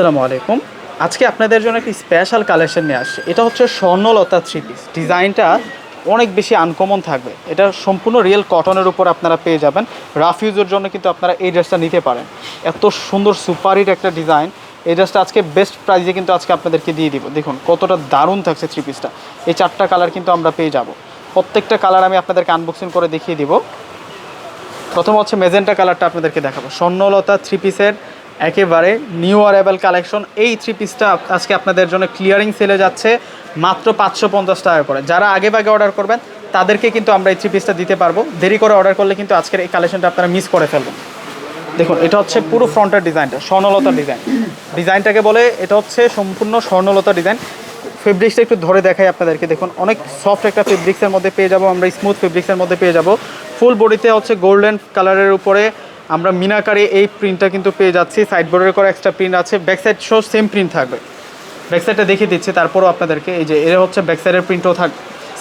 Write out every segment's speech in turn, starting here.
আসসালামু আলাইকুম। আজকে আপনাদের জন্য একটি স্পেশাল কালেকশন নিয়ে আসছে। এটা হচ্ছে স্বর্ণলতা থ্রি পিস ডিজাইনটা অনেক বেশি আনকমন থাকবে। এটা সম্পূর্ণ রিয়েল কটনের উপর আপনারা পেয়ে যাবেন। রাফ ইউজের জন্য কিন্তু আপনারা এই ড্রেসটা নিতে পারেন। এত সুন্দর সুপারহিট একটা ডিজাইন এই ড্রেসটা আজকে বেস্ট প্রাইজে কিন্তু আজকে আপনাদেরকে দিয়ে দিব। দেখুন, কতটা দারুণ থাকছে থ্রি পিসটা এই চারটা কালার কিন্তু আমরা পেয়ে যাব। প্রত্যেকটা কালার আমি আপনাদেরকে আনবক্সিং করে দেখিয়ে দিব। প্রথম হচ্ছে মেজেন্টা কালারটা আপনাদেরকে দেখাবো। স্বর্ণলতা থ্রি পিসের একেবারে নিউ অ্যারাইভাল কালেকশন। এই থ্রি পিসটা আজকে আপনাদের জন্য ক্লিয়ারিং সেলে যাচ্ছে মাত্র পাঁচশো পঞ্চাশ টাকা করে। যারা আগে ভাগে অর্ডার করবেন, তাদেরকে কিন্তু আমরা এই থ্রি পিসটা দিতে পারব। দেরি করে অর্ডার করলে কিন্তু আজকের এই কালেকশনটা আপনারা মিস করে ফেলবেন। দেখুন, এটা হচ্ছে পুরো ফ্রন্টের ডিজাইনটা স্বর্ণলতা ডিজাইন ডিজাইনটাকে বলে এটা হচ্ছে সম্পূর্ণ স্বর্ণলতা ডিজাইন ফেব্রিক্সটা একটু ধরে দেখাই আপনাদেরকে। দেখুন, অনেক সফট একটা ফেব্রিক্সের মধ্যে পেয়ে যাব আমরা স্মুথ ফেব্রিক্সের মধ্যে পেয়ে যাব। ফুল বডিতে হচ্ছে গোল্ডেন কালারের উপরে আমরা মিনাকারে এই প্রিন্টটা কিন্তু পেয়ে যাচ্ছি। সাইড বোর্ডের করে এক্সট্রা প্রিন্ট আছে। Back side show same print থাকবে। ব্যাক সাইডটা দেখিয়ে দিচ্ছি, তারপরও আপনাদেরকে এই যে, এর হচ্ছে ব্যাক সাইডের প্রিন্টও থাক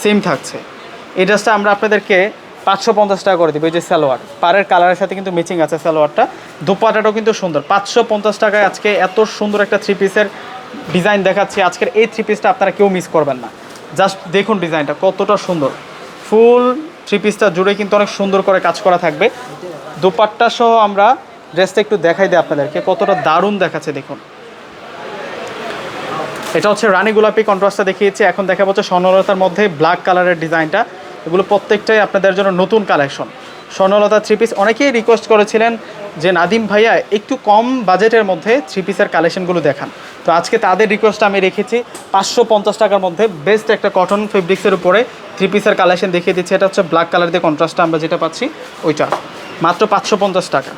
সেম থাকছে। এই ড্রেসটা আমরা আপনাদেরকে পাঁচশো পঞ্চাশ টাকা করে দেবো, এই যে সালোয়ার। পাড়ের কালারের সাথে কিন্তু ম্যাচিং আছে সালোয়ারটা। দুপাটাটাও কিন্তু সুন্দর। পাঁচশো পঞ্চাশ টাকায় আজকে এত সুন্দর একটা থ্রি পিসের ডিজাইন দেখাচ্ছি। আজকের এই থ্রি পিসটা আপনারা কেউ মিস করবেন না। জাস্ট দেখুন ডিজাইনটা কতটা সুন্দর। ফুল থ্রি পিসটা জুড়ে কিন্তু অনেক সুন্দর করে কাজ করা থাকবে। দুপাট্টা সহ আমরা ড্রেসটা একটু দেখাই দিই আপনাদেরকে, কতটা দারুণ দেখাচ্ছে দেখুন। এটা হচ্ছে রানী গোলাপি কন্ট্রাস্টটা দেখিয়েছি, এখন দেখা যাচ্ছে স্বর্ণলতার মধ্যে ব্ল্যাক কালারের ডিজাইনটা। এগুলো প্রত্যেকটাই আপনাদের জন্য নতুন কালেকশন স্বর্ণলতা থ্রি পিস অনেকেই রিকোয়েস্ট করেছিলেন যে নাদিম ভাইয়া একটু কম বাজেটের মধ্যে থ্রি পিসের কালেকশনগুলো দেখান। তো আজকে তাদের রিকোয়েস্ট আমি রেখেছি, পাঁচশো পঞ্চাশ টাকার মধ্যে বেস্ট একটা কটন ফেব্রিক্সের উপরে থ্রি পিসের কালেকশন দেখিয়ে দিচ্ছি। এটা হচ্ছে ব্ল্যাক কালার দিয়ে কন্ট্রাস্টটা আমরা যেটা পাচ্ছি, ওইটা। মাত্র পাঁচশো পঞ্চাশ টাকা।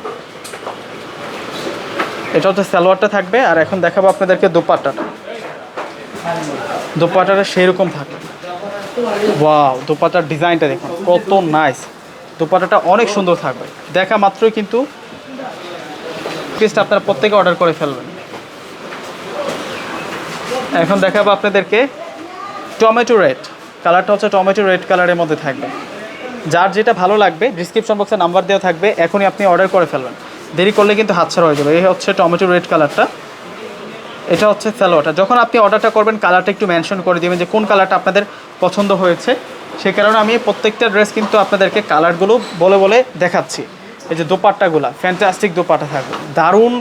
এটা হচ্ছে সালোয়ারটা থাকবে, আর এখন দেখাবো আপনাদেরকে দোপাট্টাটা দোপাট্টাটা সেরকম থাকে। ওয়াও দোপাট্টার ডিজাইনটা দেখুন, কত নাইস দোপাট্টাটা অনেক সুন্দর থাকবে। দেখা মাত্রই কিন্তু পিসটা আপনারা প্রত্যেকে অর্ডার করে ফেলবেন। এখন দেখাবো আপনাদেরকে টমেটো রেড কালারটা হচ্ছে টমেটো রেড কালারের মধ্যে থাকবে। যার যেটা ভালো লাগবে ডিসক্রিপশন বক্সে নাম্বার দেওয়া থাকবে, এখনই আপনি অর্ডার করে ফেলবেন। দেরি করলে কিন্তু হাতছাড়া হয়ে যাবে। এই হচ্ছে টমেটো রেড কালারটা। এটা হচ্ছে স্যালোয়াটা যখন আপনি অর্ডারটা করবেন, কালারটা একটু মেনশন করে দিবেন যে কোন কালারটা আপনাদের পছন্দ হয়েছে। সে কারণে আমি প্রত্যেকটা ড্রেস কিন্তু আপনাদেরকে কালারগুলো বলে বলে দেখাচ্ছি। এই যে দোপাট্টাগুলা ফ্যান্টাস্টিক দোপাট্টা থাকবে। দারুণ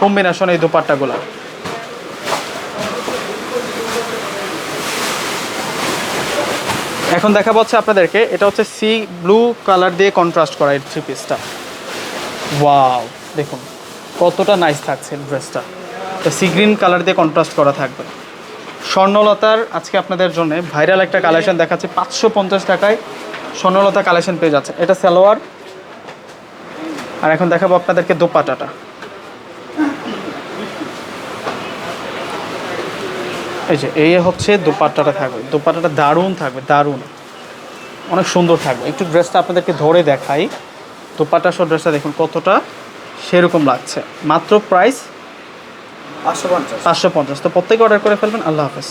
কম্বিনেশন এই দোপাট্টাগুলা। এখন দেখা পাচ্ছে আপনাদেরকে, এটা হচ্ছে সি ব্লু কালার দিয়ে কন্ট্রাস্ট করা এই থ্রি পিসটা ওয়াও দেখুন, কতটা নাইস থাকছে ড্রেসটা তো সি গ্রিন কালার দিয়ে কন্ট্রাস্ট করা থাকবে। স্বর্ণলতার আজকে আপনাদের জন্য ভাইরাল একটা কালেকশন দেখাচ্ছে, পাঁচশো পঞ্চাশ টাকায় স্বর্ণলতা কালেকশন পেয়ে যাচ্ছে এটা সালোয়ার। আর এখন দেখাবো আপনাদেরকে দোপাটাটা। এই যে এই হচ্ছে দুপাট্টাটা থাকবে। দুপাট্টাটা দারুণ থাকবে দারুণ। অনেক সুন্দর থাকবে। একটু ড্রেসটা আপনাদেরকে ধরে দেখাই। দুপাট্টা সব ড্রেসটা দেখুন কতটা সেরকম লাগছে। মাত্র প্রাইস পাঁচশো পঞ্চাশ। পাঁচশো পঞ্চাশ। তো প্রত্যেকে অর্ডার করে ফেলবেন। আল্লাহ হাফেজ।